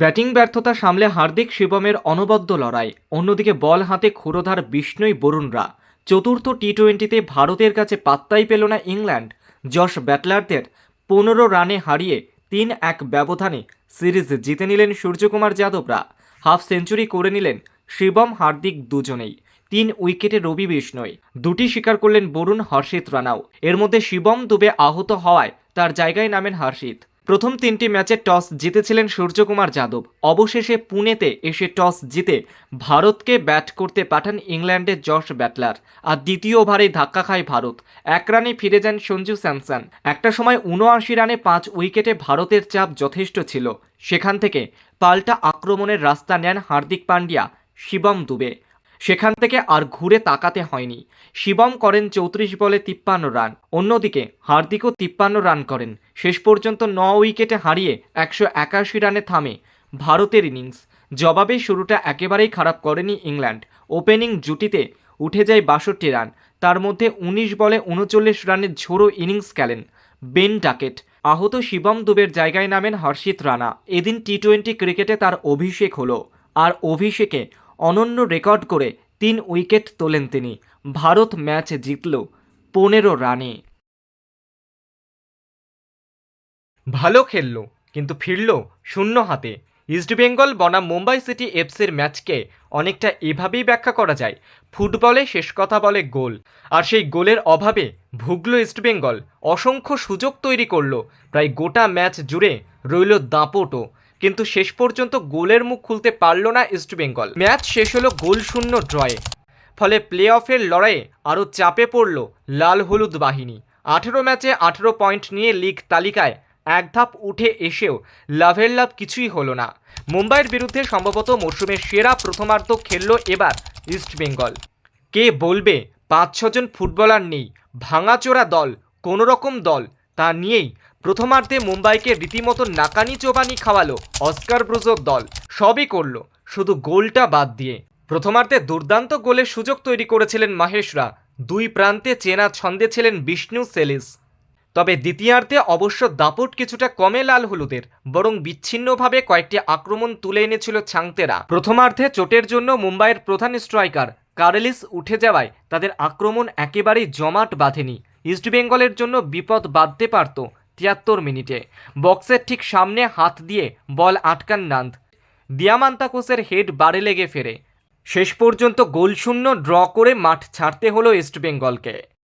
Batting ব্যর্থতা সামলে হার্দিক শিবমের অনবদ্য লড়াই। অন্যদিকে বল হাতে ক্ষুরোধার বিষ্ণুই বরুণরা। চতুর্থ টি টোয়েন্টিতে ভারতের কাছে পাত্তাই পেল না ইংল্যান্ড। যশ ব্যাটলারদের পনেরো রানে হারিয়ে তিন এক ব্যবধানে সিরিজ জিতে নিলেন সূর্যকুমার যাদবরা। হাফ সেঞ্চুরি করে নিলেন শিবম হার্দিক দুজনেই। তিন উইকেটে রবি বিষ্ণয় দুটি স্বীকার করলেন বরুণ হর্ষিত রানাও। এর মধ্যে শিবম দুবে আহত হওয়ায় তার জায়গায় নামেন হর্ষিত। প্রথম তিনটি ম্যাচে টস জিতেছিলেন সূর্যকুমার যাদব। অবশেষে পুনেতে এসে টস জিতে ভারতকে ব্যাট করতে পাঠান ইংল্যান্ডের জশ ব্যাটলার আর দ্বিতীয় ওভারে ধাক্কা খায় ভারত। এক রানে ফিরে যান সঞ্জু স্যামসন। একটা সময় উনআশি রানে পাঁচ উইকেটে ভারতের চাপ যথেষ্ট ছিল। সেখান থেকে পাল্টা আক্রমণের রাস্তা নেন হার্দিক পান্ডিয়া শিবম দুবে। সেখান থেকে আর ঘুরে তাকাতে হয়নি। শিবম করেন চৌত্রিশ বলে তিপ্পান্ন রান। অন্যদিকে হার্দিকও তিপ্পান্ন রান করেন। শেষ পর্যন্ত ন উইকেটে হারিয়ে একশো একাশি রানে থামে ভারতের ইনিংস। জবাবে শুরুটা একেবারেই খারাপ করেনি ইংল্যান্ড। ওপেনিং জুটিতে উঠে যায় বাষট্টি রান। তার মধ্যে উনিশ বলে উনচল্লিশ রানের ঝোড়ো ইনিংস খেলেন বেন ডাকেট। আহত শিবম দুবের জায়গায় নামেন হর্ষিত রানা। এদিন টি টোয়েন্টি ক্রিকেটে তার অভিষেক হলো। আর অভিষেকে অনন্য রেকর্ড করে তিন উইকেট তোলেন তিনি। ভারত ম্যাচ জিতল পনেরো রানে। ভালো খেললো, কিন্তু ফিরল শূন্য হাতে। ইস্টবেঙ্গল বনাম মুম্বাই সিটি এফসির ম্যাচকে অনেকটা এভাবেই ব্যাখ্যা করা যায়। ফুটবলে শেষ কথা বলে গোল, আর সেই গোলের অভাবে ভুগল ইস্টবেঙ্গল অসংখ্য সুযোগ তৈরি করল, প্রায় গোটা ম্যাচ জুড়ে রইল দাপটও। কিন্তু শেষ পর্যন্ত গোলের মুখ খুলতে পারল না ইস্টবেঙ্গল ম্যাচ শেষ হলো গোল শূন্য ড্রয়ে। ফলে প্লে অফের লড়াইয়ে আরও চাপে পড়ল লাল হলুদ বাহিনী। আঠেরো ম্যাচে আঠেরো পয়েন্ট নিয়ে লিগ তালিকায় এক ধাপ উঠে এসেও লাভের লাভ কিছুই হলো না। মুম্বাইয়ের বিরুদ্ধে সম্ভবত মরশুমের সেরা প্রথমার্ধ খেলল এবার ইস্টবেঙ্গল কে বলবে পাঁচ ছজন ফুটবলার নেই, ভাঙাচোরা দল কোনো রকম দল, তা নিয়েই প্রথমার্ধে মুম্বাইকে রীতিমতো নাকানি চোবানি খাওয়ালো অস্কার ব্রুজোর দল। সবই করল, শুধু গোলটা বাদ দিয়ে। প্রথমার্ধে দুর্দান্ত গোলের সুযোগ তৈরি করেছিলেন মাহেশরা। দুই প্রান্তে চেনা ছন্দে ছিলেন বিষ্ণু সেলিস। তবে দ্বিতীয়ার্ধে অবশ্য দাপট কিছুটা কমে লাল হলুদের, বরং বিচ্ছিন্নভাবে কয়েকটি আক্রমণ তুলে এনেছিল ছাংতেরা। প্রথমার্ধে চোটের জন্য মুম্বাইয়ের প্রধান স্ট্রাইকার কারেলিস উঠে যাওয়ায় তাদের আক্রমণ একেবারেই জমাট বাঁধেনি। ইস্টবেঙ্গলের জন্য বিপদ বাঁধতে পারত তিয়াত্তর মিনিটে। বক্সের ঠিক সামনে হাত দিয়ে বল আটকান নান্দ। দিয়ামান্তাকোসের হেড বারে লেগে ফেরে। শেষ পর্যন্ত গোলশূন্য ড্র করে মাঠ ছাড়তে হলো ইস্টবেঙ্গলকে।